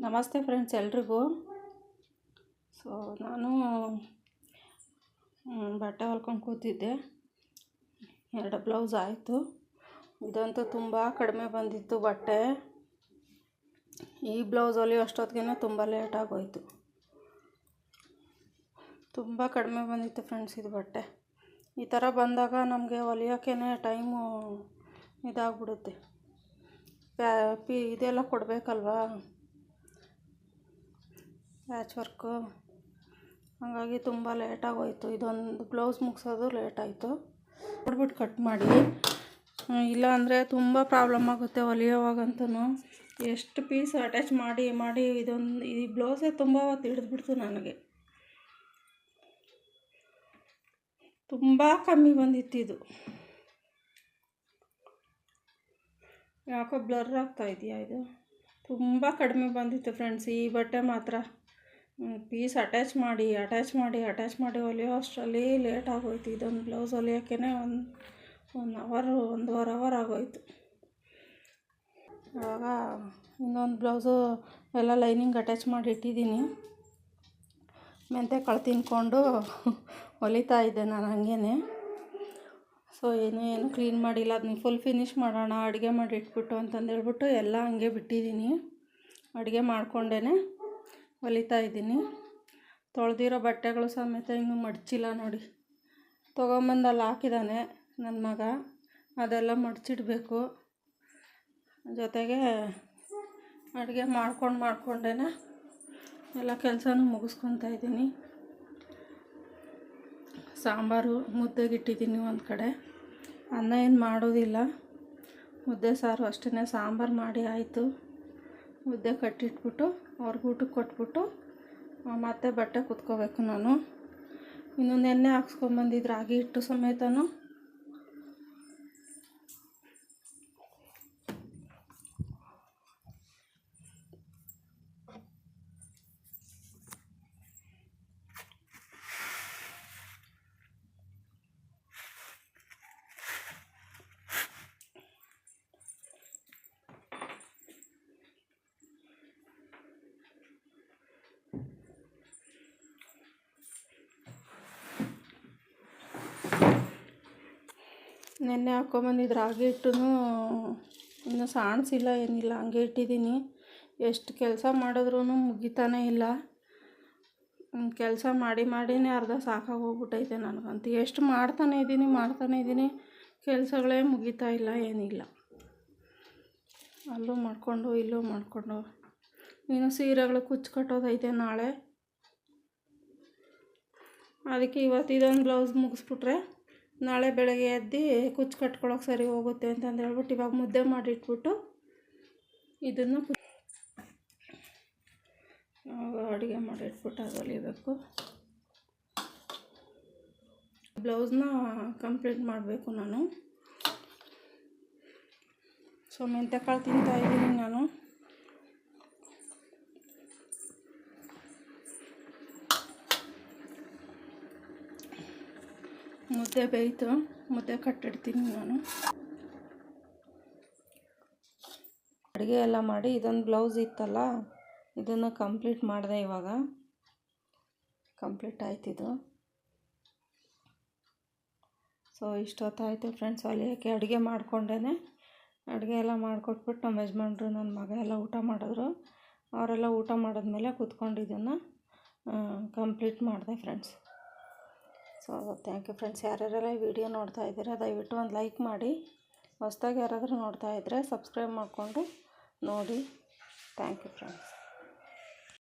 ನಮಸ್ತೆ ಫ್ರೆಂಡ್ಸ್ ಎಲ್ರಿಗೂ. ಸೊ ನಾನು ಬಟ್ಟೆ ಹೊಲ್ಕೊಂಡು ಕೂತಿದ್ದೆ. ಎರಡು ಬ್ಲೌಸ್ ಆಯಿತು. ಇದಂತೂ ತುಂಬ ಕಡಿಮೆ ಬಂದಿತ್ತು ಬಟ್ಟೆ. ಈ ಬ್ಲೌಸ್ ಹೊಲಿಯೋ ಅಷ್ಟೊತ್ತಿಗೆ ತುಂಬ ಆಗೋಯ್ತು. ತುಂಬ ಕಡಿಮೆ ಬಂದಿತ್ತು ಫ್ರೆಂಡ್ಸ್ ಇದು ಬಟ್ಟೆ. ಈ ಥರ ಬಂದಾಗ ನಮಗೆ ಹೊಲಿಯೋಕ್ಕೇ ಟೈಮು ಇದಾಗ್ಬಿಡುತ್ತೆ. ಪ್ಯಾ, ಪಿ, ಇದೆಲ್ಲ ಕೊಡಬೇಕಲ್ವಾ? ಪ್ಯಾಚ್ ವರ್ಕು ಹಾಗಾಗಿ ತುಂಬ ಲೇಟಾಗೋಯ್ತು ಇದೊಂದು ಬ್ಲೌಸ್ ಮುಗಿಸೋದು ಲೇಟಾಯಿತು ನೋಡ್ಬಿಟ್ಟು ಕಟ್ ಮಾಡಿ. ಇಲ್ಲ ಅಂದರೆ ತುಂಬ ಪ್ರಾಬ್ಲಮ್ ಆಗುತ್ತೆ ಹೊಲಿಯೋವಾಗಂತೂ ಎಷ್ಟು ಪೀಸ್ ಅಟ್ಯಾಚ್ ಮಾಡಿ ಮಾಡಿ ಇದೊಂದು, ಈ ಬ್ಲೌಸೇ ತುಂಬ ಹೊತ್ತು ಹಿಡಿದ್ಬಿಡ್ತು ನನಗೆ. ತುಂಬ ಕಮ್ಮಿ ಬಂದಿತ್ತು ಇದು. ಯಾಕೋ ಬ್ಲರ್ ಆಗ್ತಾ ಇದೆಯಾ ಇದು? ತುಂಬ ಕಡಿಮೆ ಬಂದಿತ್ತು ಫ್ರೆಂಡ್ಸ್ ಈ ಬಟ್ಟೆ ಮಾತ್ರ. ಪೀಸ್ ಅಟ್ಯಾಚ್ ಮಾಡಿ ಅಟ್ಯಾಚ್ ಮಾಡಿ ಅಟ್ಯಾಚ್ ಮಾಡಿ ಹೊಲಿಯೋ ಅಷ್ಟರಲ್ಲಿ ಲೇಟ್ ಆಗೋಯ್ತು. ಇದೊಂದು ಬ್ಲೌಸ್ ಹೊಲಿಯೋಕ್ಕೇ ಒಂದು ಒನ್ ಅವರು ಒಂದೂವರೆ ಅವರ್ ಆಗೋಯ್ತು. ಆವಾಗ ಇನ್ನೊಂದು ಬ್ಲೌಸು ಎಲ್ಲ ಲೈನಿಂಗ್ ಅಟ್ಯಾಚ್ ಮಾಡಿ ಇಟ್ಟಿದ್ದೀನಿ. ಮೆಂತೆ ಕಾಳು ತಿನ್ಕೊಂಡು ಹೊಲಿತಾ ಇದ್ದೆ ನಾನು ಹಂಗೇ ಸೊ ಏನು ಏನು ಕ್ಲೀನ್ ಮಾಡಿಲ್ಲ. ಅದನ್ನ ಫುಲ್ ಫಿನಿಷ್ ಮಾಡೋಣ, ಅಡುಗೆ ಮಾಡಿ ಇಟ್ಬಿಟ್ಟು ಅಂತಂದೇಳ್ಬಿಟ್ಟು ಎಲ್ಲ ಹಂಗೆ ಬಿಟ್ಟಿದ್ದೀನಿ. ಅಡುಗೆ ಮಾಡ್ಕೊಂಡೇ ಹೊಲಿತಾ ಇದ್ದೀನಿ. ತೊಳೆದಿರೋ ಬಟ್ಟೆಗಳು ಸಮೇತ ಇನ್ನೂ ಮಡಚಿಲ್ಲ ನೋಡಿ. ತೊಗೊಂಬಂದು ಅಲ್ಲಿ ಹಾಕಿದ್ದಾನೆ ನನ್ನ ಮಗ. ಅದೆಲ್ಲ ಮಡಚಿಡಬೇಕು. ಜೊತೆಗೆ ಅಡುಗೆ ಮಾಡ್ಕೊಂಡು ಮಾಡ್ಕೊಂಡೇನೆ ಎಲ್ಲ ಕೆಲಸನೂ ಮುಗಿಸ್ಕೊತಾ ಇದ್ದೀನಿ. ಸಾಂಬಾರು ಮುದ್ದೆಗಿಟ್ಟಿದ್ದೀನಿ ಒಂದು ಕಡೆ. ಅನ್ನ ಏನು ಮಾಡೋದಿಲ್ಲ. ಮುದ್ದೆ ಸಾರು ಅಷ್ಟೇ ಸಾಂಬಾರು ಮಾಡಿ ಆಯಿತು. ಮುದ್ದೆ ಕಟ್ಟಿಟ್ಬಿಟ್ಟು ಅವ್ರಿಗೆ ಊಟಕ್ಕೆ ಕೊಟ್ಬಿಟ್ಟು ಮತ್ತೆ ಬಟ್ಟೆ ಕುತ್ಕೋಬೇಕು ನಾನು. ಇನ್ನು ನೆನ್ನೆ ಹಾಕ್ಸ್ಕೊಂಬಂದಿದ್ದು ರಾಗಿ ಹಿಟ್ಟು ಸಮೇತನೂ. ನೆನ್ನೆ ಹಾಕ್ಕೊಂಬಂದಿದ್ದು ರಾಗಿ ಹಿಟ್ಟು ಇನ್ನೂ ಸಾಣಿಸಿಲ್ಲ, ಏನಿಲ್ಲ, ಹಂಗೆ ಇಟ್ಟಿದ್ದೀನಿ. ಎಷ್ಟು ಕೆಲಸ ಮಾಡಿದ್ರೂ ಮುಗಿತಾನೇ ಇಲ್ಲ. ಕೆಲಸ ಮಾಡಿ ಮಾಡಿನೇ ಅರ್ಧ ಸಾಕಾಗೋಗ್ಬಿಟ್ಟೈತೆ ನನಗಂತೂ. ಎಷ್ಟು ಮಾಡ್ತಾನೆ ಇದ್ದೀನಿ ಮಾಡ್ತಾನೆ ಇದ್ದೀನಿ. ಕೆಲಸಗಳೇ ಮುಗಿತಾ ಇಲ್ಲ, ಏನಿಲ್ಲ. ಅಲ್ಲೂ ಮಾಡಿಕೊಂಡು, ಇಲ್ಲೂ ಮಾಡಿಕೊಂಡು. ಇನ್ನು ಸೀರೆಗಳು ಕುಚ್ಚು ಕಟ್ಟೋದೈತೆ ನಾಳೆ. ಅದಕ್ಕೆ ಇವತ್ತು ಇದೊಂದು ಬ್ಲೌಸ್ ಮುಗಿಸ್ಬಿಟ್ರೆ ನಾಳೆ ಬೆಳಗ್ಗೆ ಎದ್ದು ಕುಚ್ಚು ಕಟ್ಕೊಳಕ್ಕೆ ಸರಿ ಹೋಗುತ್ತೆ ಅಂತಂದು ಹೇಳ್ಬಿಟ್ಟು ಇವಾಗ ಮುದ್ದೆ ಮಾಡಿಟ್ಬಿಟ್ಟು ಇದನ್ನು ಅಡುಗೆ ಮಾಡಿಟ್ಬಿಟ್ಟು ಅದು ಹೊಲಿಬೇಕು ಬ್ಲೌಸ್ನ ಕಂಪ್ಲೀಟ್ ಮಾಡಬೇಕು ನಾನು. ಸೊ ಮೆಂತೆಕಾಳು ತಿಂತಾ ಇದ್ದೀನಿ ನಾನು. ಮುದ್ದೆ ಬೇಯಿತು. ಮುದ್ದೆ ಕಟ್ಟಿಡ್ತೀನಿ ನಾನು. ಅಡುಗೆ ಎಲ್ಲ ಮಾಡಿ ಇದೊಂದು ಬ್ಲೌಸ್ ಇತ್ತಲ್ಲ, ಇದನ್ನು ಕಂಪ್ಲೀಟ್ ಮಾಡಿದೆ ಇವಾಗ. ಕಂಪ್ಲೀಟ್ ಆಯ್ತಿದು ಸೊ ಇಷ್ಟೊತ್ತಾಯಿತು ಫ್ರೆಂಡ್ಸ್ ಹೊಲಿಯೋಕ್ಕೆ ಅಡುಗೆ ಮಾಡ್ಕೊಂಡೇ ಅಡುಗೆ ಎಲ್ಲ ಮಾಡಿಕೊಟ್ಬಿಟ್ಟು ನಮ್ಮ ಯಜಮಾನ್ರು ನನ್ನ ಮಗ ಎಲ್ಲ ಊಟ ಮಾಡಿದ್ರು. ಅವರೆಲ್ಲ ಊಟ ಮಾಡಿದ್ಮೇಲೆ ಕೂತ್ಕೊಂಡು ಇದನ್ನು ಕಂಪ್ಲೀಟ್ ಮಾಡಿದೆ friends so thank you friends ಯಾರ್ಯಾರೆಲ್ಲ ಈ ವಿಡಿಯೋ ನೋಡ್ತಾ ಇದ್ದೀರಾ, ದಯವಿಟ್ಟು ಒಂದು ಲೈಕ್ ಮಾಡಿ. ಹೊಸ್ದಾಗಿ ಯಾರಾದರೂ ನೋಡ್ತಾ ಇದ್ದರೆ ಸಬ್ಸ್ಕ್ರೈಬ್ ಮಾಡಿಕೊಂಡು ನೋಡಿ. Thank you friends